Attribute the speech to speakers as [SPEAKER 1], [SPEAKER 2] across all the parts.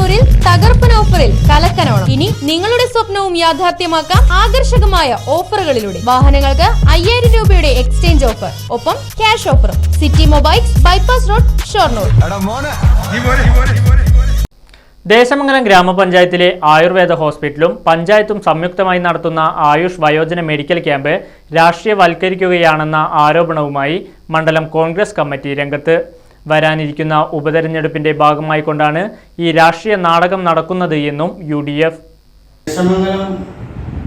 [SPEAKER 1] ഷൊർണൂരിൽ തകർപ്പൻ ഓഫറിൽ കലക്കനോണം. ഇനി നിങ്ങളുടെ സ്വപ്നവും യാഥാർത്ഥ്യമാക്കാം ആകർഷകമായ ഓഫറുകളിലൂടെ. വാഹനങ്ങൾക്ക് അയ്യായിരം രൂപയുടെ എക്സ്ചേഞ്ച് ഓഫർ. ഒപ്പം ക്യാഷ് ഓഫറും. City mobiles bypass road Shoranur.
[SPEAKER 2] Desamangalam ഗ്രാമപഞ്ചായത്തിലെ ആയുർവേദ ഹോസ്പിറ്റലും പഞ്ചായത്തും സംയുക്തമായി നടത്തുന്ന ആയുഷ് വയോജന മെഡിക്കൽ ക്യാമ്പ് രാഷ്ട്രീയവൽക്കരിക്കുകയാണെന്ന ആരോപണവുമായി മണ്ഡലം കോൺഗ്രസ് കമ്മിറ്റി രംഗത്ത്. വരാനിരിക്കുന്ന ഉപതെരഞ്ഞെടുപ്പിന്റെ ഭാഗമായി കൊണ്ടാണ് ഈ രാഷ്ട്രീയ നാടകം നടക്കുന്നത് എന്നും യു ഡി എഫ്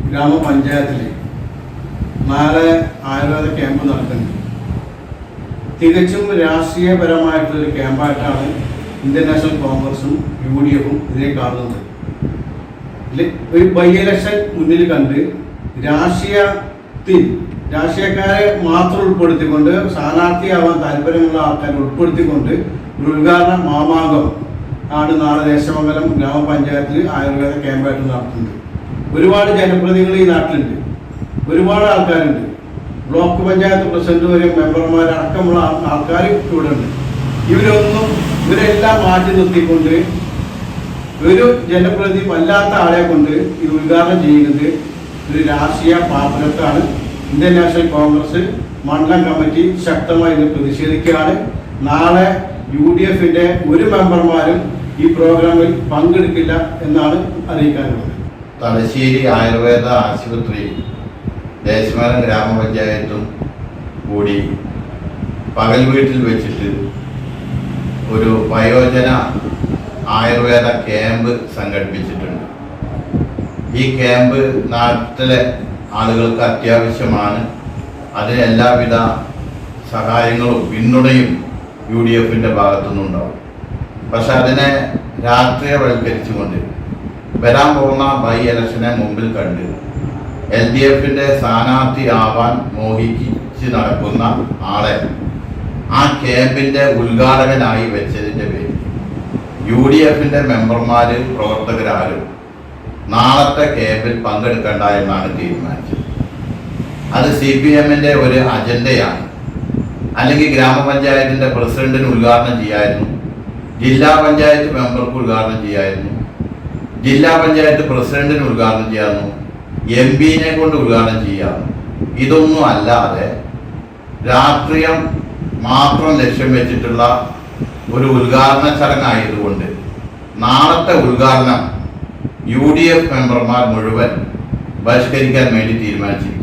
[SPEAKER 3] ഗ്രാമപഞ്ചായത്തിൽ നാളെ ആയുർവേദ ക്യാമ്പ് നടക്കുന്നുണ്ട് തികച്ചും രാഷ്ട്രീയപരമായിട്ടുള്ളൊരു ക്യാമ്പായിട്ടാണ് ഇന്ത്യൻ നാഷണൽ കോൺഗ്രസും യു ഡി എഫും ഇതിനെ കാണുന്നത്. ഒരു ബൈ മുന്നിൽ കണ്ട് രാഷ്ട്രീയത്തിൽ രാഷ്ട്രീയക്കാരെ മാത്രം ഉൾപ്പെടുത്തിക്കൊണ്ട് സ്ഥാനാർത്ഥിയാവാൻ താല്പര്യമുള്ള ആൾക്കാരെ ഉൾപ്പെടുത്തിക്കൊണ്ട് ഒരു ഉദ്ഘാടന മാമാങ്കം ആണ് നാളെ ദേശമംഗലം ഗ്രാമപഞ്ചായത്തിൽ ആയുർവേദ ക്യാമ്പായിട്ട് നടത്തുന്നത്. ഒരുപാട് ജനപ്രതിനിധികൾ ഈ നാട്ടിലുണ്ട്. ഒരുപാട് ആൾക്കാരുണ്ട്. ബ്ലോക്ക് പഞ്ചായത്ത് പ്രസിഡന്റ് വരെ മെമ്പർമാരടക്കമുള്ള ആൾക്കാർ ഇവിടെ ഉണ്ട് ഇവരൊന്നും ഇവരെല്ലാം മാറ്റി നിർത്തിക്കൊണ്ട് ഒരു ജനപ്രതിനിധി വല്ലാത്ത ആളെ കൊണ്ട് ഇത് ഉദ്ഘാടനം ചെയ്യുന്നത് ഒരു രാഷ്ട്രീയ പാത്രത്താണ്. ഇന്ത്യൻ നാഷണൽ കോൺഗ്രസ് മണ്ഡലം കമ്മിറ്റി ശക്തമായി ഇത് പ്രതിഷേധിക്കുകയാണ്. നാളെ യു ഡി എഫിന്റെ ഒരു മെമ്പർമാരും ഈ പ്രോഗ്രാമിൽ പങ്കെടുക്കില്ല എന്നാണ് അറിയിക്കാനുള്ളത്.
[SPEAKER 4] തലശ്ശേരി ആയുർവേദ ആശുപത്രി ദേശമലം ഗ്രാമപഞ്ചായത്തും കൂടി പകൽ വീട്ടിൽ വെച്ചിട്ട് ഒരു വയോജന ആയുർവേദ ക്യാമ്പ് സംഘടിപ്പിച്ചിട്ടുണ്ട്. ഈ ക്യാമ്പ് നാട്ടിലെ ആളുകൾക്ക് അത്യാവശ്യമാണ്. അതിന് എല്ലാവിധ സഹായങ്ങളും പിന്തുണയും യു ഡി എഫിന്റെ ഭാഗത്തുനിന്നുണ്ടാവും. പക്ഷെ അതിനെ രാഷ്ട്രീയവൽക്കരിച്ചുകൊണ്ട് വരാൻ പോകുന്ന ബൈ ഇലക്ഷനെ മുമ്പിൽ കണ്ട് എൽ ഡി എഫിന്റെ സ്ഥാനാർത്ഥി ആവാൻ മോഹിച്ച് നടക്കുന്ന ആളെ ആ ക്യാമ്പിന്റെ ഉദ്ഘാടകനായി വെച്ചതിന്റെ പേരിൽ യു ഡി എഫിന്റെ മെമ്പർമാർ പ്രവർത്തകരാരും നാളത്തെ ക്യാമ്പിൽ പങ്കെടുക്കേണ്ട എന്നാണ് തീരുമാനിച്ചത്. അത് സി പി എമ്മിന്റെ ഒരു അജണ്ടയാണ്. അല്ലെങ്കിൽ ഗ്രാമപഞ്ചായത്തിന്റെ പ്രസിഡന്റിന് ഉദ്ഘാടനം ചെയ്യായിരുന്നു. ജില്ലാ പഞ്ചായത്ത് മെമ്പർക്ക് ഉദ്ഘാടനം ചെയ്യായിരുന്നു. ജില്ലാ പഞ്ചായത്ത് പ്രസിഡന്റിന് ഉദ്ഘാടനം ചെയ്യാമെന്നു എം പിനെ കൊണ്ട് ഉദ്ഘാടനം ചെയ്യായിരുന്നു. ഇതൊന്നും അല്ലാതെ രാഷ്ട്രീയം മാത്രം ലക്ഷ്യം വെച്ചിട്ടുള്ള ഒരു ഉദ്ഘാടന ചടങ്ങായതുകൊണ്ട് നാളത്തെ ഉദ്ഘാടനം യു ഡി എഫ് മെമ്പർമാർ മുഴുവൻ ബഹിഷ്കരിക്കാൻ വേണ്ടി തീരുമാനിച്ചിരിക്കുകയാണ്